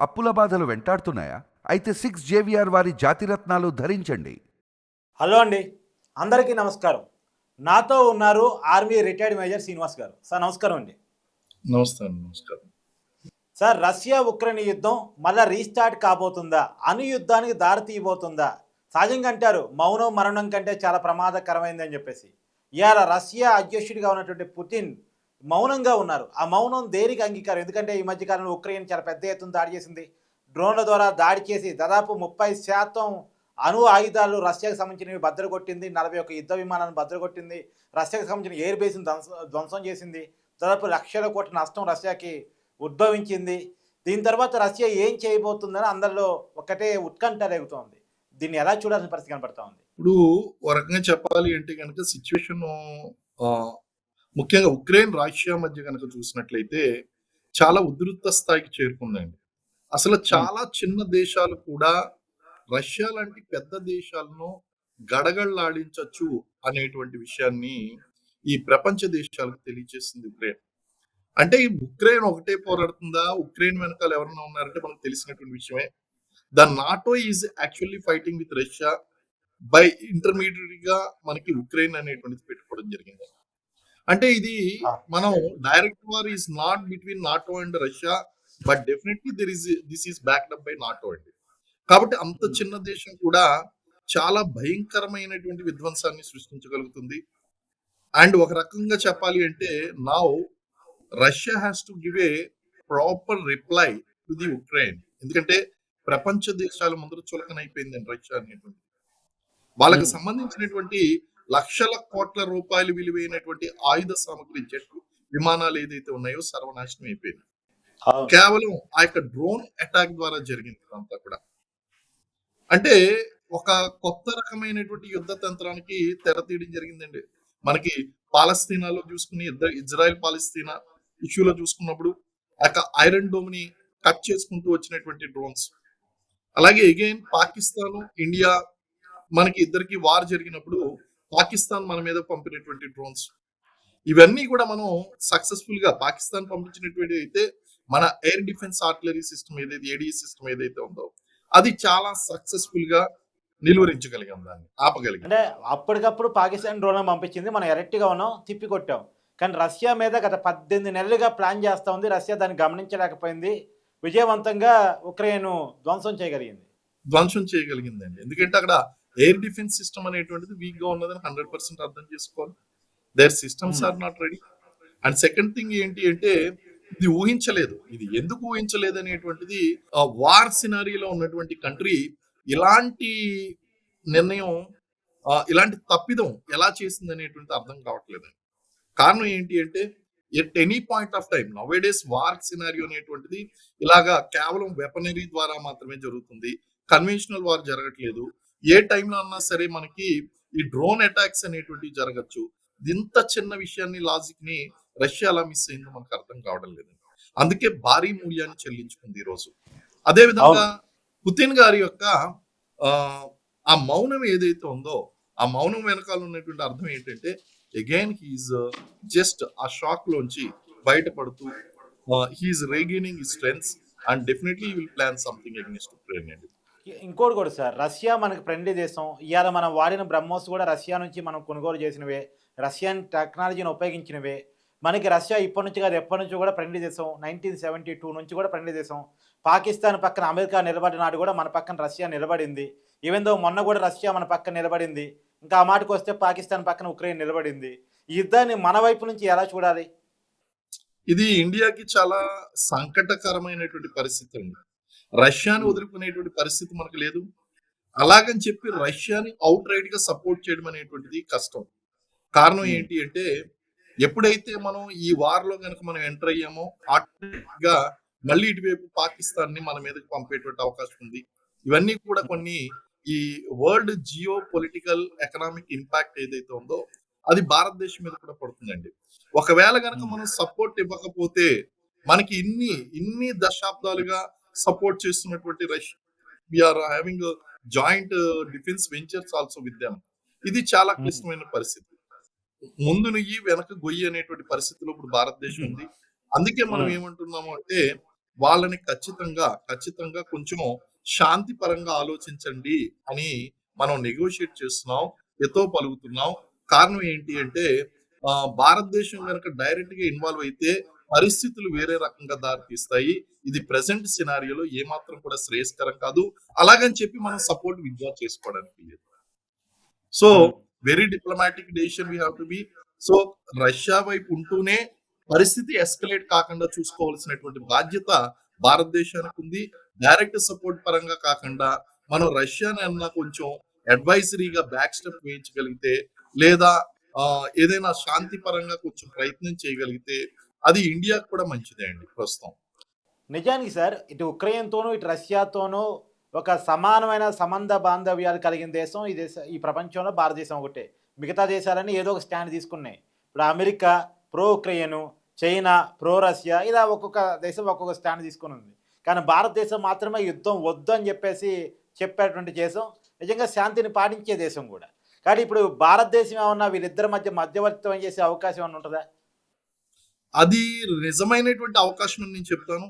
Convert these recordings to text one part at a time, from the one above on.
అప్పుల బాధలు వెంటాడుతున్నాయా? అయితే సిక్స్ జేవిఆర్ వారి జాతిరత్నాలు ధరించండి. హలో అండి. అందరికీ నమస్కారం. నాతో ఉన్నారు ఆర్మీ రిటైర్డ్ మేజర్ శ్రీనివాస్ గారు. సార్ నమస్కారం అండి. నమస్తే అండి నమస్కారం. సార్ రష్యా ఉక్రెయిన్ యుద్ధం మళ్ళా రీస్టార్ట్ కాబోతుందా? అణు యుద్ధానికి దారి తీయబోతుందా? సహజంగా అంటారు మౌనం మరణం కంటే చాలా ప్రమాదకరమైందని చెప్పేసి. ఇవాళ రష్యా అధ్యక్షుడిగా ఉన్నటువంటి పుతిన్ మౌనంగా ఉన్నారు. ఆ మౌనం దేనికి అంగీకారం? ఎందుకంటే ఈ మధ్యకాలంలో ఉక్రెయిన్ చాలా పెద్ద ఎత్తున దాడి చేసింది. డ్రోన్ల ద్వారా దాడి చేసి దాదాపు ముప్పై శాతం అణు ఆయుధాలు రష్యాకు సంబంధించినవి భద్రగొట్టింది నలభై ఒక యుద్ధ విమానాలను భద్రగొట్టింది రష్యాకు సంబంధించిన ఎయిర్ బేస్ ధ్వంస ధ్వంసం చేసింది. దాదాపు లక్షల కోట్ల నష్టం రష్యాకి ఉద్భవించింది. దీని తర్వాత రష్యా ఏం చేయబోతుందని అందరిలో ఒకటే ఉత్కంఠ రేగుతోంది. దీన్ని ఎలా చూడాల్సిన పరిస్థితి కనపడతా ఉంది? ఇప్పుడు ఒక రకంగా చెప్పాలి అంటే కనుక సిచ్యువేషన్ ముఖ్యంగా ఉక్రెయిన్ రష్యా మధ్య కనుక చూసినట్లయితే చాలా ఉధృత స్థాయికి చేరుకుందండి. అసలు చాలా చిన్న దేశాలు కూడా రష్యా లాంటి పెద్ద దేశాలను గడగడలాడించచ్చు అనేటువంటి విషయాన్ని ఈ ప్రపంచ దేశాలకు తెలియజేసింది ఉక్రెయిన్. అంటే ఈ ఉక్రెయిన్ ఒకటే పోరాడుతుందా? ఉక్రెయిన్ వెనకాల ఎవరన్నా ఉన్నారంటే మనకు తెలిసినటువంటి విషయమే. The NATO is actually fighting with Russia by ఇంటర్మీడియట్గా మనకి ఉక్రెయిన్ అనేటువంటిది పెట్టుకోవడం జరిగింది. అంటే ఇది మనం direct war is not between NATO and Russia but definitely there is this is backed up by NATO అండి. కాబట్టి అంత చిన్న దేశం కూడా చాలా భయంకరమైనటువంటి విధ్వంసాన్ని సృష్టించగలుగుతుంది. అండ్ ఒక రకంగా చెప్పాలి అంటే నా Russia has to give a proper reply to the Ukraine ఎందుకంటే ప్రపంచ దేశాల ముందర చులకనైపోయిందండి రష్యా అనేటువంటి వాళ్ళకి Hmm. సంబంధించినటువంటి లక్షల కోట్ల రూపాయలు విలువైనటువంటి ఆయుధ సామగ్రి జెట్లు విమానాలు ఏదైతే ఉన్నాయో సర్వనాశనం అయిపోయింది కేవలం ఆ యొక్క డ్రోన్ అటాక్ ద్వారా జరిగింది ఇదంతా కూడా. అంటే ఒక కొత్త రకమైనటువంటి యుద్ధ తంత్రానికి తెర తీయడం జరిగిందండి. మనకి పాలస్తీనాలో చూసుకుని ఇద్దరు ఇజ్రాయెల్ పాలస్తీనా ఇష్యూలో చూసుకున్నప్పుడు ఆ యొక్క ఐరన్ డోమ్ని కట్ చేసుకుంటూ వచ్చినటువంటి డ్రోన్స్. అలాగే అగైన్ పాకిస్తాన్ ఇండియా మనకి ఇద్దరికి వార్ జరిగినప్పుడు పాకిస్తాన్ మన మీద పంపినటువంటి డ్రోన్స్ ఇవన్నీ కూడా మనం సక్సెస్ఫుల్గా పాకిస్తాన్ పంపించినటువంటి అయితే మన ఎయిర్ డిఫెన్స్ ఆర్టిలరీ సిస్టమ్ ఏదైతే ఏడీ సిస్టమ్ ఏదైతే ఉందో అది చాలా సక్సెస్ఫుల్గా నిలువరించగలిగాం దాన్ని ఆపగలిగాం. అంటే అప్పటికప్పుడు పాకిస్తాన్ డ్రోన్ పంపించింది మనం ఎరెక్ట్గా ఉన్నాం తిప్పి కొట్టాం. కానీ రష్యా మీద గత పద్దెనిమిది నెలలుగా ప్లాన్ చేస్తూ ఉంది రష్యా దాన్ని గమనించలేకపోయింది విజయవంతంగా ఉక్రెయిన్ ధ్వంసం చేయగలిగింది. ధ్వంసం చేయగలిగిందండి. ఎందుకంటే అక్కడ ఎయిర్ డిఫెన్స్ సిస్టమ్ అనేటువంటిది వీక్గా ఉన్నదని హండ్రెడ్ పర్సెంట్ అర్థం చేసుకోవాలి. Their systems are not ready and second thing ఏంటి అంటే ఇది ఊహించలేదు. ఇది ఎందుకు ఊహించలేదు అనేటువంటిది వార్ సినారీలో ఉన్నటువంటి కంట్రీ ఇలాంటి నిర్ణయం ఇలాంటి తప్పిదం ఎలా చేసింది అనేటువంటి అర్థం కావట్లేదు. కారణం ఏంటి అంటే at any point of time now days war scenario అనేటువంటిది ఇలాగా కేవలం వెపనరీ ద్వారా మాత్రమే జరుగుతుంది. కన్వెన్షనల్ వార్ జరగట్లేదు. ఏ టైంలో అన్నా సరే మనకి ఈ డ్రోన్ అటాక్స్ అనేటువంటివి జరగచ్చు. ఇంత చిన్న విషయాన్ని లాజిక్ని రష్యా అలా మిస్ అయిందో మనకు అర్థం కావడం లేదు అందుకే భారీ మూల్యాన్ని చెల్లించుకుంది ఈ రోజు అదే విధంగా పుతిన్ గారి యొక్క ఆ, ఆ మౌనం ఏదైతే ఉందో ఆ మౌనం వెనకాల ఉన్నటువంటి అర్థం ఏంటంటే అగైన్ హీఈస్ జస్ట్ ఆ షాక్ లోంచి బయటపడుతూ హీఈస్ రీగెయినింగ్ ఈ strengths and definitely will plan something against Ukraine అండి. ఇంకోటి కూడా సార్ రష్యా మనకి ఫ్రెండ్లీ దేశం. ఇవాళ మనం వాడిన బ్రహ్మోస్ కూడా రష్యా నుంచి మనం కొనుగోలు చేసినవే. రష్యన్ టెక్నాలజీని ఉపయోగించినవే. మనకి రష్యా ఇప్పటి నుంచి కాదు ఎప్పటి నుంచి కూడా ఫ్రెండ్లీ దేశం. నైన్టీన్ సెవెంటీ టూ నుంచి కూడా ఫ్రెండ్లీ దేశం. పాకిస్తాన్ పక్కన అమెరికా నిలబడిన నాడు కూడా మన పక్కన రష్యా నిలబడింది. ఈవెన్ దో మొన్న కూడా రష్యా మన పక్కన నిలబడింది. ఇంకా ఆ మాటకు వస్తే పాకిస్తాన్ పక్కన ఉక్రెయిన్ నిలబడింది. ఈ యుద్ధాన్ని మన వైపు నుంచి ఎలా చూడాలి? ఇది ఇండియాకి చాలా సంకటకరమైనటువంటి పరిస్థితి అండి. రష్యాని వదులుకునేటువంటి పరిస్థితి మనకు లేదు. అలాగని చెప్పి రష్యాని అవుట్ రైట్గా సపోర్ట్ చేయడం అనేటువంటిది కష్టం. కారణం. ఏంటి అంటే ఎప్పుడైతే మనం ఈ వార్లో కనుక మనం ఎంటర్ అయ్యామో ఆటోమేటిక్గా మళ్ళీ ఇటువైపు పాకిస్తాన్ని మన మీదకి పంపేటువంటి అవకాశం ఉంది. ఇవన్నీ కూడా కొన్ని ఈ world geo political economic impact ఏదైతే ఉందో అది భారతదేశం మీద కూడా పడుతుందండి. ఒకవేళ కనుక. మనం సపోర్ట్ ఇవ్వకపోతే మనకి ఇన్ని ఇన్ని దశాబ్దాలుగా సపోర్ట్ చేస్తున్నటువంటి rush. We are having joint defence ventures also with them ఇది చాలా. క్లిష్టమైన పరిస్థితి. ముందు నుయ్యి వెనక గొయ్యి అనేటువంటి పరిస్థితిలో ఇప్పుడు భారతదేశం ఉంది. అందుకే మనం. ఏమంటున్నాము అంటే వాళ్ళని ఖచ్చితంగా ఖచ్చితంగా కొంచెం శాంతి పరంగా ఆలోచించండి అని మనం నెగోషియేట్ చేస్తున్నాం ఎతో పలుకుతున్నాం. కారణం ఏంటి అంటే భారతదేశం కనుక డైరెక్ట్గా ఇన్వాల్వ్ అయితే పరిస్థితులు వేరే రకంగా దారితీస్తాయి. ఇది ప్రెసెంట్ సినారియోలో ఏమాత్రం కూడా శ్రేయస్కరం కాదు. అలాగని చెప్పి మనం సపోర్ట్ విత్డ్రా చేసుకోవడానికి లేదు. So very diplomatic decision we have to be so Russia వైపు ఉంటూనే పరిస్థితి ఎస్కలేట్ కాకుండా చూసుకోవాల్సినటువంటి బాధ్యత భారతదేశానికి ఉంది. డైరెక్ట్ సపోర్ట్ పరంగా కాకుండా మనం రష్యాని అన్న కొంచెం అడ్వైజరీగా బ్యాక్ స్టెప్ వేయించగలిగితే లేదా ఏదైనా శాంతి పరంగా కొంచెం ప్రయత్నం చేయగలిగితే అది ఇండియాకు కూడా మంచిదే అండి ప్రస్తుతం. నిజానికి సార్ ఇటు ఉక్రెయిన్తోనూ ఇటు రష్యాతోనూ ఒక సమానమైన సంబంధ బాంధవ్యాలు కలిగిన దేశం ఈ దేశ ఈ ప్రపంచంలో భారతదేశం ఒకటే. మిగతా దేశాలన్నీ ఏదో ఒక స్టాండ్ తీసుకున్నాయి. ఇప్పుడు America pro Ukraine China pro Russia ఇలా ఒక్కొక్క దేశం ఒక్కొక్క స్టాండ్ తీసుకుని ఉంది కానీ భారతదేశం మాత్రమే యుద్ధం వద్దు అని చెప్పేసి చెప్పేటువంటి దేశం నిజంగా శాంతిని పాటించే దేశం కూడా. కానీ ఇప్పుడు భారతదేశం ఏమన్నా వీళ్ళిద్దరి మధ్య మధ్యవర్తిత్వం చేసే అవకాశం ఏమన్నా ఉంటుందా? అది నిజమైనటువంటి అవకాశం అని నేను చెప్తాను.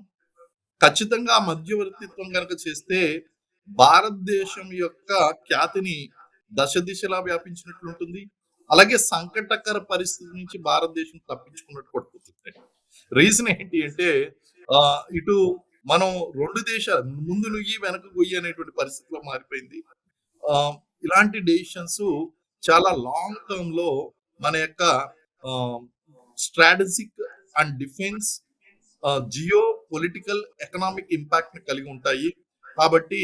ఖచ్చితంగా మధ్యవర్తిత్వం కనుక చేస్తే భారతదేశం యొక్క ఖ్యాతిని దశ దిశలా వ్యాపించినట్లు ఉంటుంది. అలాగే సంకటకర పరిస్థితి నుంచి భారతదేశం తప్పించుకున్నట్టు పడుతుంది రీజన్ ఏంటి అంటే ఆ, ఇటు మనం రెండు దేశాలు ముందు నుయ్యి వెనక గొయ్యి అనేటువంటి పరిస్థితిలో మారిపోయింది. ఆ, ఇలాంటి డెసిషన్స్ చాలా లాంగ్ టర్మ్లో మన యొక్క strategic and defence geopolitical economic ఇంపాక్ట్ని కలిగి ఉంటాయి. కాబట్టి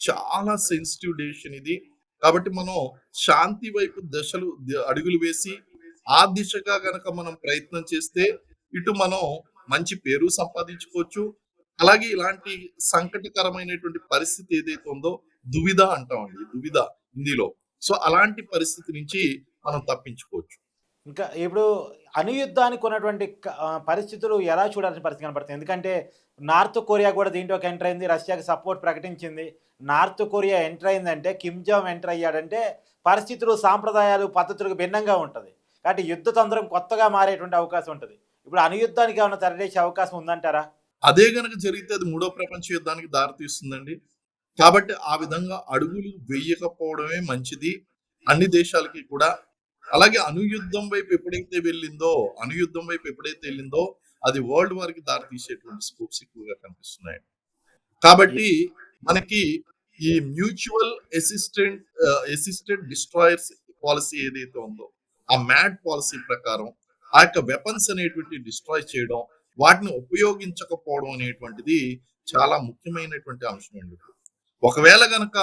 చాలా సెన్సిటివ్ డెసిషన్ ఇది. కాబట్టి మనం శాంతి వైపు దశలు అడుగులు వేసి ఆ దిశగా గనక మనం ప్రయత్నం చేస్తే ఇటు మనం మంచి పేరు సంపాదించుకోవచ్చు. అలాగే ఇలాంటి సంకటకరమైనటువంటి పరిస్థితి ఏదైతే ఉందో దువిధ అంటామండి దువిధ హిందీలో. సో అలాంటి పరిస్థితి నుంచి మనం తప్పించుకోవచ్చు. ఇంకా ఇప్పుడు అనుయుద్ధానికి ఉన్నటువంటి పరిస్థితులు ఎలా చూడాల్సిన పరిస్థితి కనపడుతుంది? ఎందుకంటే నార్త్ కొరియా కూడా దీంట్లోకి ఎంటర్ అయింది రష్యాకి సపోర్ట్ ప్రకటించింది. నార్త్ కొరియా ఎంటర్ అయిందంటే కిమ్ జామ్ ఎంటర్ అయ్యాడంటే పరిస్థితులు సాంప్రదాయాలు పద్ధతులకు భిన్నంగా ఉంటుంది. కాబట్టి యుద్ధ తంత్రం కొత్తగా మారేటువంటి అవకాశం ఉంటుంది. ఇప్పుడు అనుయుద్ధానికి ఏమైనా తెరలేసే అవకాశం ఉందంటారా? అదే కనుక జరిగితే అది మూడో ప్రపంచ యుద్ధానికి దారితీస్తుందండి. కాబట్టి ఆ విధంగా అడుగులు వేయకపోవడమే మంచిది. అన్ని దేశాలకి కూడా అలాగే అనుయుద్ధం వైపు ఎప్పుడైతే వెళ్ళిందో అనుయుద్ధం వైపు ఎప్పుడైతే వెళ్ళిందో అది వరల్డ్ వార్కి దారి తీసేటువంటి స్కోప్స్ ఎక్కువగా కనిపిస్తున్నాయి కాబట్టి మనకి ఈ mutual assistant assistant destroyers policy ఏదైతే ఉందో ఆ మ్యాడ్ పాలసీ ప్రకారం ఆ యొక్క వెపన్స్ అనేటువంటి డిస్ట్రాయ్ చేయడం వాటిని ఉపయోగించకపోవడం అనేటువంటిది చాలా ముఖ్యమైనటువంటి అంశం అండి ఒకవేళ గనక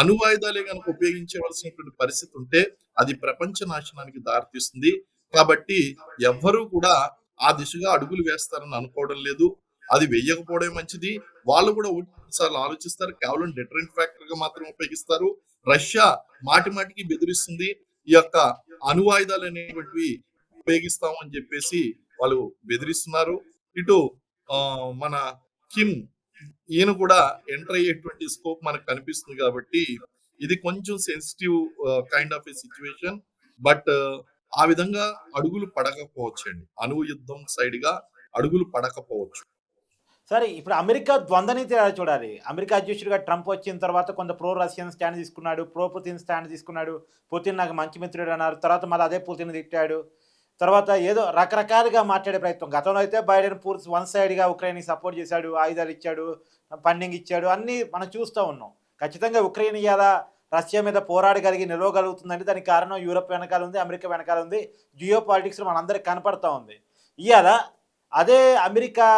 అణువాయుధాలే కనుక ఉపయోగించవలసినటువంటి పరిస్థితి ఉంటే అది ప్రపంచ నాశనానికి దారితీస్తుంది. కాబట్టి ఎవ్వరూ కూడా ఆ దిశగా అడుగులు వేస్తారని అనుకోవడం లేదు. అది వెయ్యకపోవడం మంచిది. వాళ్ళు కూడా సార్లు ఆలోచిస్తారు. కేవలం డిటరెంట్ ఫ్యాక్టర్గా మాత్రం ఉపయోగిస్తారు. రష్యా మాటి మాటికి బెదిరిస్తుంది. ఈ యొక్క అణువాయుధాలు అనేటువంటివి ఉపయోగిస్తామని చెప్పేసి వాళ్ళు బెదిరిస్తున్నారు. ఇటు మన కిమ్ ఈయన కూడా ఎంటర్ అయ్యేటువంటి స్కోప్ మనకు కనిపిస్తుంది కాబట్టి ఇది కొంచెం sensitive kind of a situation but ఆ విధంగా అడుగులు పడకపోవచ్చు అండి అణు యుద్ధం సైడ్గా అడుగులు పడకపోవచ్చు. సరే ఇప్పుడు అమెరికా ద్వంద్వనీతి ఎలా చూడాలి? అమెరికా అధ్యక్షుడిగా ట్రంప్ వచ్చిన తర్వాత కొంత ప్రో రష్యన్ స్టాండ్ తీసుకున్నాడు ప్రో పుతిన్ స్టాండ్ తీసుకున్నాడు. పుతిన్ నాకు మంచి మిత్రుడు అన్నారు. తర్వాత మళ్ళీ అదే పుతిన్ తిట్టాడు. తర్వాత ఏదో రకరకాలుగా మాట్లాడే ప్రయత్నం. గతంలో అయితే బైడెన్ పూర్తి వన్ సైడ్గా ఉక్రెయిన్కి సపోర్ట్ చేశాడు ఆయుధాలు ఇచ్చాడు ఫండింగ్ ఇచ్చాడు అన్నీ మనం చూస్తూ ఉన్నాం. ఖచ్చితంగా ఉక్రెయిన్ ఇలా రష్యా మీద పోరాడగలిగి నిలవగలుగుతుందంటే దానికి కారణం యూరప్ వెనకాల ఉంది అమెరికా వెనకాల ఉంది జియో పాలిటిక్స్లో మనందరికి కనపడతా ఉంది. ఇవాళ అదే అమెరికా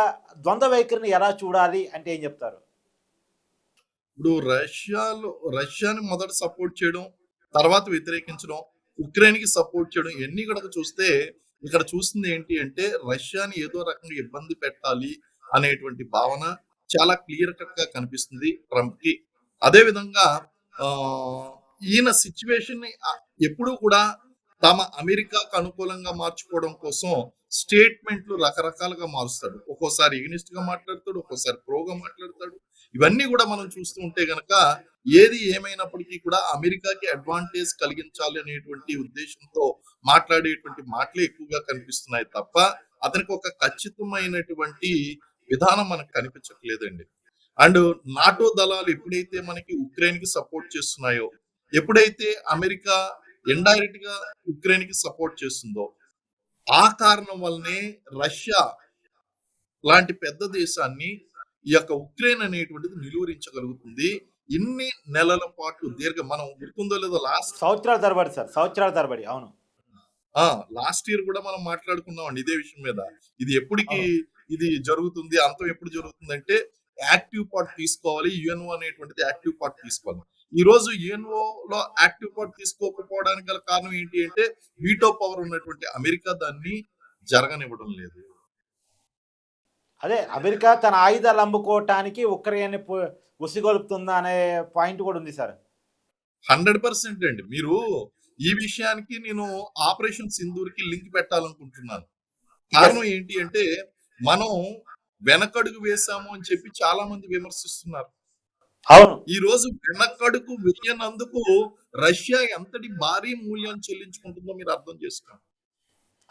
ద్వంద్వ వైఖరిని ఎలా చూడాలి అంటే ఏం చెప్తారు? ఇప్పుడు రష్యాలో రష్యాని మొదట సపోర్ట్ చేయడం తర్వాత వ్యతిరేకించడం ఉక్రెయిన్కి సపోర్ట్ చేయడం ఇవన్నీ కనుక చూస్తే ఇక్కడ చూస్తుంది ఏంటి అంటే రష్యాని ఏదో రకంగా ఇబ్బంది పెట్టాలి అనేటువంటి భావన చాలా క్లియర్ కట్గా కనిపిస్తుంది ట్రంప్కి అదే విధంగా ఆ, ఈయన సిచ్యువేషన్ని ఎప్పుడూ కూడా తమ అమెరికాకు అనుకూలంగా మార్చుకోవడం కోసం స్టేట్మెంట్లు రకరకాలుగా మారుస్తాడు. ఒక్కోసారి యూనిస్ట్గా మాట్లాడతాడు ఒక్కోసారి ప్రోగా మాట్లాడతాడు. ఇవన్నీ కూడా మనం చూస్తూ ఉంటే గనక ఏది ఏమైనప్పటికీ కూడా అమెరికాకి అడ్వాంటేజ్ కలిగించాలి అనేటువంటి ఉద్దేశంతో మాట్లాడేటువంటి మాటలే ఎక్కువగా కనిపిస్తున్నాయి తప్ప అతనికి ఒక ఖచ్చితమైనటువంటి విధానం మనకు కనిపించట్లేదండి. అండ్ నాటో దళాలు ఎప్పుడైతే మనకి ఉక్రెయిన్కి సపోర్ట్ చేస్తున్నాయో ఎప్పుడైతే అమెరికా ఇండైరెక్ట్గా ఉక్రెయిన్కి సపోర్ట్ చేస్తుందో ఆ కారణం వల్లనే రష్యా లాంటి పెద్ద దేశాన్ని ఈ యొక్క ఉక్రెయిన్ అనేటువంటిది నిలువరించగలుగుతుంది. ఇన్ని నెలల పాటు దీర్ఘ మనం గుర్తుందో లేదో లాస్ట్ సంవత్సరాల తరబడి సార్ సంవత్సరాల తరబడి అవును. లాస్ట్ ఇయర్ కూడా మనం మాట్లాడుకున్నాం అండి ఇదే విషయం మీద. ఇది ఎప్పటికి ఇది జరుగుతుంది అంతం ఎప్పుడు జరుగుతుంది అంటే యాక్టివ్ పార్ట్ తీసుకోవాలి యుఎన్ఓ అనేటువంటిది యాక్టివ్ పార్ట్ తీసుకోవాలి. ఈ రోజు యుఎన్ఓ లో యాక్టివ్ పార్ట్ తీసుకోకపోవడానికి గల కారణం ఏంటి అంటే వీటో పవర్ ఉన్నటువంటి అమెరికా దాన్ని జరగనివ్వడం లేదు. అదే అమెరికా తన ఆయుధాలు అమ్ముకోవటానికి ఉక్రెయిన్ ఉసిగొలుపుతుందా అనే పాయింట్ కూడా ఉంది సార్. హండ్రెడ్ పర్సెంట్ అండి. మీరు ఈ విషయానికి నేను ఆపరేషన్ సింధూర్కి లింక్ పెట్టాలనుకుంటున్నాను. కారణం ఏంటి అంటే మనం వెనకడుగు వేసాము అని చెప్పి చాలా మంది విమర్శిస్తున్నారు. అవును. ఈ రోజు వెనకడుగు వేయనందుకు రష్యా ఎంతటి భారీ మూల్యం చెల్లించుకుంటుందో మీరు అర్థం చేసుకోండి.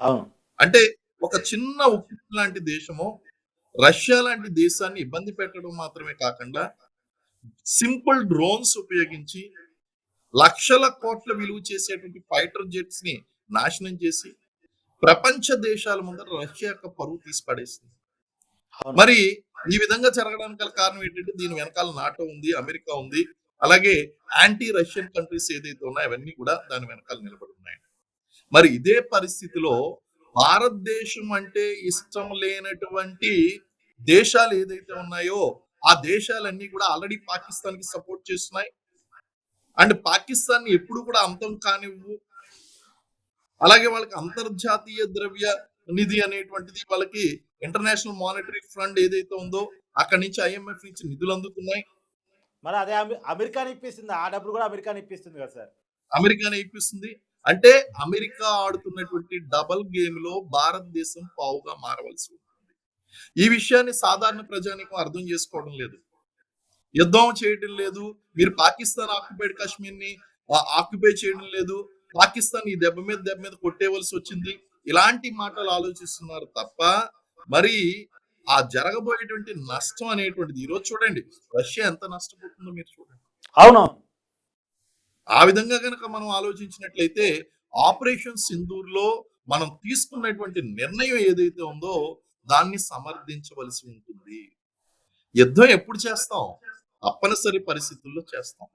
అవును. అంటే ఒక చిన్న ఉక్రెయిన్ లాంటి దేశము రష్యా లాంటి దేశాన్ని ఇబ్బంది పెట్టడం మాత్రమే కాకుండా సింపుల్ డ్రోన్స్ ఉపయోగించి లక్షల కోట్ల విలువ చేసేటువంటి ఫైటర్ జెట్స్ని నాశనం చేసి ప్రపంచ దేశాల ముందర రష్యా యొక్క పరువు తీసి పడేసింది. మరి ఈ విధంగా జరగడానికి గల కారణం ఏంటంటే దీని వెనకాల నాటో ఉంది అమెరికా ఉంది అలాగే యాంటీ రష్యన్ కంట్రీస్ ఏదైతే ఉన్నాయో అవన్నీ కూడా దాని వెనకాల నిలబడి ఉన్నాయి మరి ఇదే పరిస్థితిలో భారతదేశం అంటే ఇష్టం లేనటువంటి దేశాలు ఏదైతే ఉన్నాయో ఆ దేశాలన్నీ కూడా ఆల్రెడీ పాకిస్తాన్కి సపోర్ట్ చేస్తున్నాయి. అండ్ పాకిస్తాన్ ఎప్పుడు కూడా అంతం కానివ్వు. అలాగే వాళ్ళకి అంతర్జాతీయ ద్రవ్య నిధి అనేటువంటిది వాళ్ళకి ఇంటర్నేషనల్ మానిటరీ ఫండ్ ఏదైతే ఉందో అక్కడి నుంచి ఐఎంఎఫ్ నుంచి నిధులు అందుతున్నాయి. మరి అదే అమె- అమెరికాని ఇప్పిస్తుంది. ఆ డబ్బులు కూడా అమెరికాని ఇప్పిస్తుంది కదా సార్. అమెరికానే ఇప్పిస్తుంది. అంటే అమెరికా ఆడుతున్నటువంటి డబల్ గేమ్లో భారతదేశం పావుగా మారవలసి ఉంటుంది. ఈ విషయాన్ని సాధారణ ప్రజానికం అర్థం చేసుకోవడం లేదు. యుద్ధం చేయడం లేదు. మీరు పాకిస్తాన్ ఆక్యుపైడ్ కాశ్మీర్ని ఆక్యుపై చేయడం లేదు. పాకిస్తాన్ ఈ దెబ్బ మీద దెబ్బ మీద కొట్టేవలసి వచ్చింది. ఇలాంటి మాటలు ఆలోచిస్తున్నారు తప్ప మరి ఆ జరగబోయేటువంటి నష్టం అనేటువంటిది ఈ రోజు చూడండి. రష్యా ఎంత నష్టపోతుందో మీరు చూడండి. అవును. ఆ విధంగా కనుక మనం ఆలోచించినట్లయితే ఆపరేషన్ సింధూర్లో మనం తీసుకున్నటువంటి నిర్ణయం ఏదైతే ఉందో దాన్ని సమర్థించవలసి ఉంటుంది. యుద్ధం ఎప్పుడు చేస్తాం? తప్పనిసరి పరిస్థితుల్లో చేస్తాం.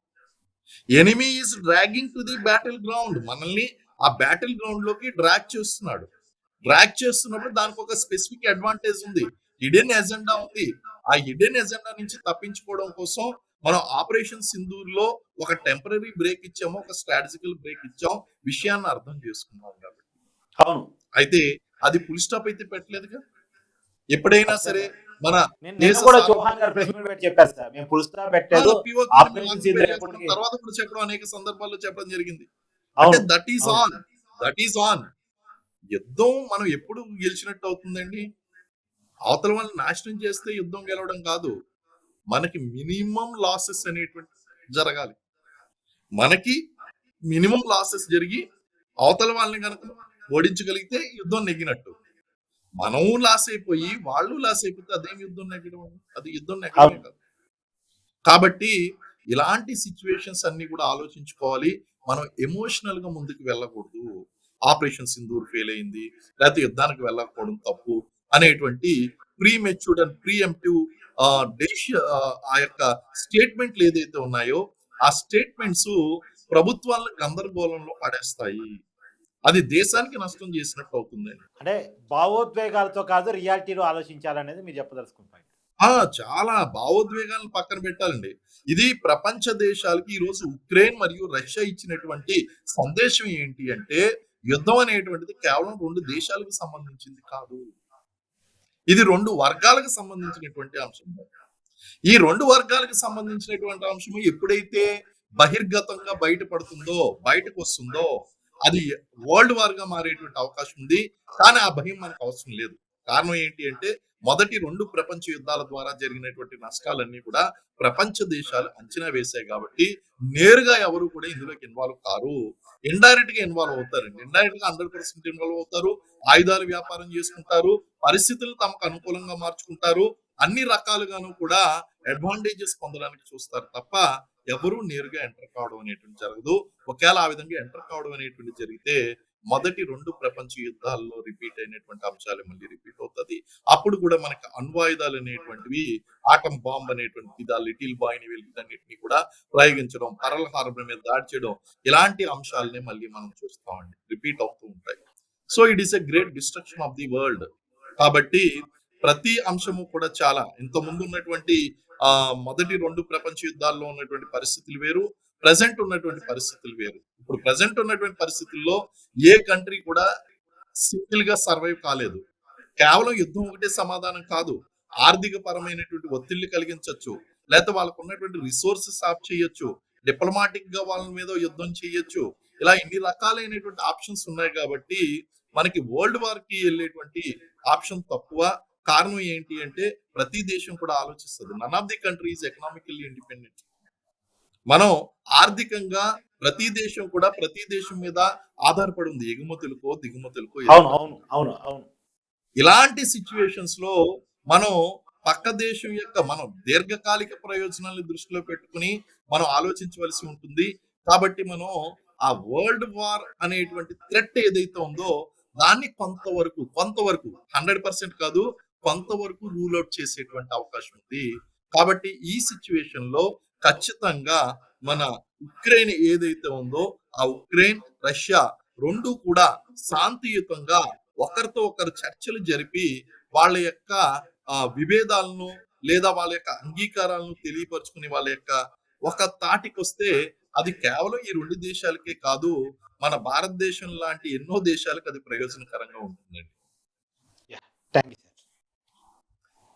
Enemy is dragging to the battle ground మనల్ని ఆ బ్యాటిల్ గ్రౌండ్లోకి డ్రాగ్ చేస్తున్నాడు. డ్రాగ్ చేస్తున్నప్పుడు దానికి ఒక స్పెసిఫిక్ అడ్వాంటేజ్ ఉంది. హిడెన్ ఎజెండా ఉంది. ఆ హిడెన్ ఎజెండా నుంచి తప్పించుకోవడం కోసం మనం ఆపరేషన్ సింధూర్లో ఒక టెంపరీ బ్రేక్ ఇచ్చాము ఒక స్ట్రాటజికల్ బ్రేక్ ఇచ్చాం విషయాన్ని అర్థం చేసుకున్నాం కాబట్టి. అవును. అయితే అది ఫుల్ స్టాప్ అయితే పెట్టలేదుగా? ఎప్పుడైనా సరే మన నేను కూడా చౌహాన్ గారు ప్రెస్ మీట్ పెట్టి చెప్పారు సార్. మేము స్టాప్ చేసుకున్న తర్వాత కూడా చెప్పడం అనేక సందర్భాల్లో చెప్పడం జరిగింది. అంటే that is. On that is on యుద్ధం మనం ఎప్పుడు గెలిచినట్టు అవుతుందండి? అవతల వాళ్ళని నాశనం చేస్తే యుద్ధం గెలవడం కాదు. మనకి మినిమం లాసెస్ అనేటువంటి జరగాలి. మనకి మినిమం లాసెస్ జరిగి అవతల వాళ్ళని కనుక ఓడించగలిగితే యుద్ధం నెగ్గినట్టు. మనం లాస్ అయిపోయి వాళ్ళు లాస్ అయిపోతే అదేం యుద్ధం నెగ్గడం అది యుద్ధం నెగ్గడమే కాదు. కాబట్టి ఇలాంటి సిచ్యువేషన్స్ అన్ని కూడా ఆలోచించుకోవాలి. మనం ఎమోషనల్గా ముందుకు వెళ్ళకూడదు. ఆపరేషన్ సింధూర్ ఫెయిల్ అయింది. లేకపోతే యుద్ధానికి వెళ్ళకపోవడం తప్పు అనేటువంటి ప్రీ మెచ్యూర్డ్ అండ్ ప్రీఎంటివ్ ఆ యొక్క స్టేట్మెంట్లు ఏదైతే ఉన్నాయో ఆ స్టేట్మెంట్స్ ప్రభుత్వాలను గందరగోళంలో పడేస్తాయి. అది దేశానికి నష్టం చేసినట్టు అవుతుంది. అంటే భావోద్వేగాలతో కాదు రియాలిటీలో ఆలోచించాలనేది మీరు చెప్పదలుచుకుంటారు ఆ చాలా భావోద్వేగాలను పక్కన పెట్టాలండి. ఇది ప్రపంచ దేశాలకి ఈ రోజు ఉక్రెయిన్ మరియు రష్యా ఇచ్చినటువంటి సందేశం ఏంటి అంటే యుద్ధం అనేటువంటిది కేవలం రెండు దేశాలకు సంబంధించింది కాదు. ఇది రెండు వర్గాలకు సంబంధించినటువంటి అంశం. ఈ రెండు వర్గాలకు సంబంధించినటువంటి అంశం ఎప్పుడైతే బహిర్గతంగా బయటపడుతుందో బయటకు వస్తుందో అది వరల్డ్ వార్గా మారేటువంటి అవకాశం ఉంది. కానీ ఆ భయం మనకు అవసరం లేదు. కారణం ఏంటి అంటే మొదటి రెండు ప్రపంచ యుద్ధాల ద్వారా జరిగినటువంటి నష్టాలన్నీ కూడా ప్రపంచ దేశాలు అంచనా వేశాయి కాబట్టి నేరుగా ఎవరు కూడా ఇందులోకి ఇన్వాల్వ్ కారు. ఇండైరెక్ట్గా ఇన్వాల్వ్ అవుతారండి ఇండైరెక్ట్గా హండ్రెడ్ పర్సెంట్ ఇన్వాల్వ్ అవుతారు. ఆయుధాలు వ్యాపారం చేసుకుంటారు. పరిస్థితులు తమకు అనుకూలంగా మార్చుకుంటారు. అన్ని రకాలుగాను కూడా అడ్వాంటేజెస్ పొందడానికి చూస్తారు తప్ప ఎవరు నేరుగా ఎంటర్ కావడం అనేటువంటి జరగదు. ఒకవేళ ఆ విధంగా ఎంటర్ కావడం అనేటువంటి జరిగితే మొదటి రెండు ప్రపంచ యుద్ధాల్లో రిపీట్ అయినటువంటి అంశాలు మళ్ళీ రిపీట్ అవుతుంది. అప్పుడు కూడా మనకి అణ్వాయుధాలు అనేటువంటివి ఆటం బాంబ్ అనేటువంటి ఆ లిటిల్ బాయ్ని కూడా ప్రయోగించడం పరల హార్బర్ మీద దాడి చేయడం ఇలాంటి అంశాలనే మళ్ళీ మనం చూస్తామండి. రిపీట్ అవుతూ ఉంటాయి. So it is a great destruction of the world. కాబట్టి ప్రతి అంశము కూడా చాలా. ఇంత ముందు ఉన్నటువంటి ఆ మొదటి రెండు ప్రపంచ యుద్ధాల్లో ఉన్నటువంటి పరిస్థితులు వేరు ప్రజెంట్ ఉన్నటువంటి పరిస్థితులు వేరు. ఇప్పుడు ప్రజెంట్ ఉన్నటువంటి పరిస్థితుల్లో ఏ కంట్రీ కూడా సింగిల్గా సర్వైవ్ కాలేదు. కేవలం యుద్ధం ఒకటే సమాధానం కాదు. ఆర్థిక పరమైనటువంటి ఒత్తిళ్ళు కలిగించవచ్చు లేకపోతే వాళ్ళకు ఉన్నటువంటి రిసోర్సెస్ ఆఫ్ చేయొచ్చు. డిప్లొమాటిక్గా వాళ్ళ మీద యుద్ధం చేయొచ్చు. ఇలా ఇన్ని రకాలైనటువంటి ఆప్షన్స్ ఉన్నాయి కాబట్టి మనకి వరల్డ్ వార్కి వెళ్ళేటువంటి ఆప్షన్ తక్కువ. కారణం ఏంటి అంటే ప్రతి దేశం కూడా ఆలోచిస్తుంది. None of the countries economically independent మనం ఆర్థికంగా ప్రతి దేశం కూడా ప్రతి దేశం మీద ఆధారపడి ఉంది. ఎగుమతులకో దిగుమతులకో ఇలాంటి సిచ్యువేషన్స్లో మనం పక్క దేశం యొక్క మనం దీర్ఘకాలిక ప్రయోజనాలను దృష్టిలో పెట్టుకుని మనం ఆలోచించవలసి ఉంటుంది. కాబట్టి మనం ఆ వరల్డ్ వార్ అనేటువంటి థ్రెట్ ఏదైతే ఉందో దాన్ని కొంతవరకు కొంతవరకు హండ్రెడ్ పర్సెంట్ కాదు కొంతవరకు రూల్ అవుట్ చేసేటువంటి అవకాశం ఉంది. కాబట్టి ఈ సిచ్యువేషన్లో ఖచ్చితంగా మన ఉక్రెయిన్ ఏదైతే ఉందో ఆ ఉక్రెయిన్ రష్యా రెండు కూడా శాంతియుతంగా ఒకరితో ఒకరు చర్చలు జరిపి వాళ్ళ యొక్క ఆ, విభేదాలను లేదా వాళ్ళ యొక్క అంగీకారాలను తెలియపరుచుకుని వాళ్ళ యొక్క ఒక తాటికి వస్తే అది కేవలం ఈ రెండు దేశాలకే కాదు మన భారతదేశం లాంటి ఎన్నో దేశాలకు అది ప్రయోజనకరంగా ఉంటుందండి. Thank you